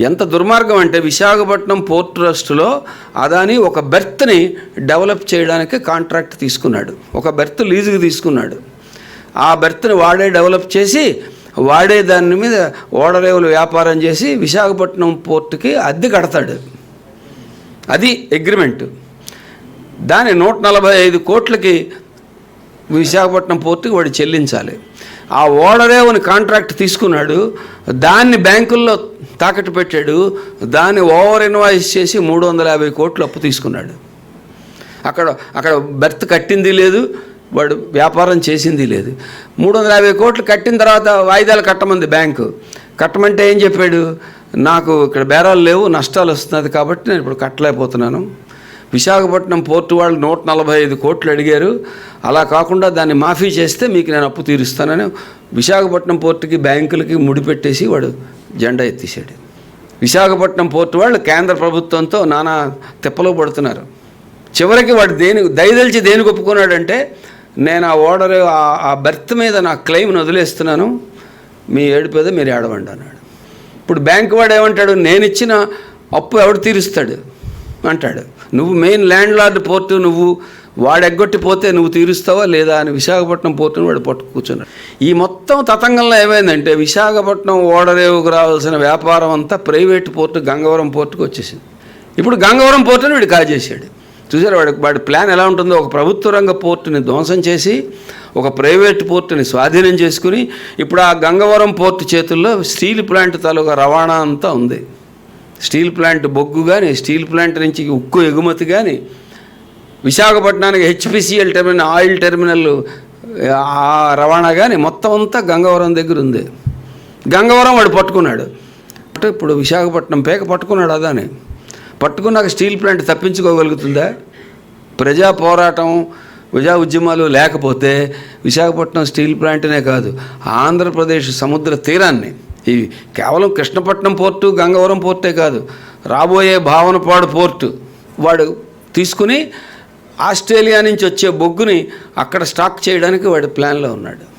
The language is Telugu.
ఎంత దుర్మార్గం అంటే విశాఖపట్నం పోర్ట్ ట్రస్ట్లో అదాని ఒక బెర్త్ని డెవలప్ చేయడానికి కాంట్రాక్ట్ తీసుకున్నాడు. ఒక బెర్త్ లీజుకి తీసుకున్నాడు. ఆ బెర్త్ని వాడే డెవలప్ చేసి వాడే దాని మీద ఓడరేవులు వ్యాపారం చేసి విశాఖపట్నం పోర్టుకి అద్దె కడతాడు. అది అగ్రిమెంట్. దాని నూట నలభై ఐదు కోట్లకి విశాఖపట్నం పోర్టుకి వాడు చెల్లించాలి. ఆ ఓడరేవుని కాంట్రాక్ట్ తీసుకున్నాడు దాన్ని బ్యాంకుల్లో తాకట్టు పెట్టాడు దాన్ని ఓవర్ ఇన్వాయిస్ చేసి మూడు వందల యాభై కోట్లు అప్పు తీసుకున్నాడు. అక్కడ అక్కడ బెర్త్ కట్టింది లేదు వాడు వ్యాపారం చేసింది లేదు. మూడు వందల యాభై కోట్లు కట్టిన తర్వాత వాయిదాలు కట్టమంది బ్యాంకు. కట్టమంటే ఏం చెప్పాడు? నాకు ఇక్కడ బేరాలు లేవు నష్టాలు వస్తున్నది కాబట్టి నేను ఇప్పుడు కట్టలేకపోతున్నాను. విశాఖపట్నం పోర్టు వాళ్ళు నూట నలభై ఐదు కోట్లు అడిగారు. అలా కాకుండా దాన్ని మాఫీ చేస్తే మీకు నేను అప్పు తీరుస్తానని విశాఖపట్నం పోర్టుకి బ్యాంకులకి ముడిపెట్టేసి వాడు జెండా ఎత్తేసాడు విశాఖపట్నం పోర్టు వాళ్ళు కేంద్ర ప్రభుత్వంతో నానా తిప్పలో పడుతున్నారు. చివరికి వాడు దేని దయదలిచి దేనికి ఒప్పుకున్నాడంటే నేను ఆ ఓడర్ ఆ- బెర్త్ మీద నా క్లెయిమ్ వదిలేస్తున్నాను మీ ఏడిపోతే మీరు ఏడవండి అన్నాడు. ఇప్పుడు బ్యాంకు వాడు ఏమంటాడు నేను ఇచ్చిన అప్పు ఎవడు తీరుస్తాడు? అంటాడు. నువ్వు మెయిన్ ల్యాండ్ లార్డ్ పోర్టు నువ్వు వాడు ఎగ్గొట్టిపోతే నువ్వు తీరుస్తావా లేదా అని విశాఖపట్నం పోర్టును వాడు పట్టు కూర్చున్నాడు. ఈ మొత్తం తతంగంలో ఏమైందంటే విశాఖపట్నం ఓడరేవుకు రావాల్సిన వ్యాపారం అంతా ప్రైవేట్ పోర్టు గంగవరం పోర్టుకు వచ్చేసింది. ఇప్పుడు గంగవరం పోర్టును వీడు కాజేశాడు. చూసారు వాడి వాడి ప్లాన్ ఎలా ఉంటుందో? ఒక ప్రభుత్వ రంగ పోర్టుని ధ్వంసం చేసి ఒక ప్రైవేట్ పోర్టుని స్వాధీనం చేసుకుని ఇప్పుడు ఆ గంగవరం పోర్టు చేతుల్లో స్టీల్ ప్లాంట్ తాలూకా రవాణా అంతా ఉంది. స్టీల్ ప్లాంట్ బొగ్గు కానీ స్టీల్ ప్లాంట్ నుంచి ఉక్కు ఎగుమతి కానీ విశాఖపట్నానికి హెచ్పిసిఎల్ టెర్మినల్ ఆయిల్ టెర్మినల్ ఆ రవాణా కానీ మొత్తం అంతా గంగవరం దగ్గర ఉంది. గంగవరం వాడు పట్టుకున్నాడు. అంటే ఇప్పుడు విశాఖపట్నం పేక పట్టుకున్నాడు అదాని. పట్టుకున్నాక స్టీల్ ప్లాంట్ తప్పించుకోగలుగుతుందా? ప్రజా పోరాటం ప్రజా ఉద్యమాలు లేకపోతే విశాఖపట్నం స్టీల్ ప్లాంట్నే కాదు ఆంధ్రప్రదేశ్ సముద్ర తీరాన్ని. ఈ కేవలం కృష్ణపట్నం పోర్టు గంగవరం పోర్టే కాదు. రాబోయే భావనపాడు పోర్టు వాడు తీసుకుని ఆస్ట్రేలియా నుంచి వచ్చే బొగ్గుని అక్కడ స్టాక్ చేయడానికి వాడి ప్లాన్లో ఉన్నాడు.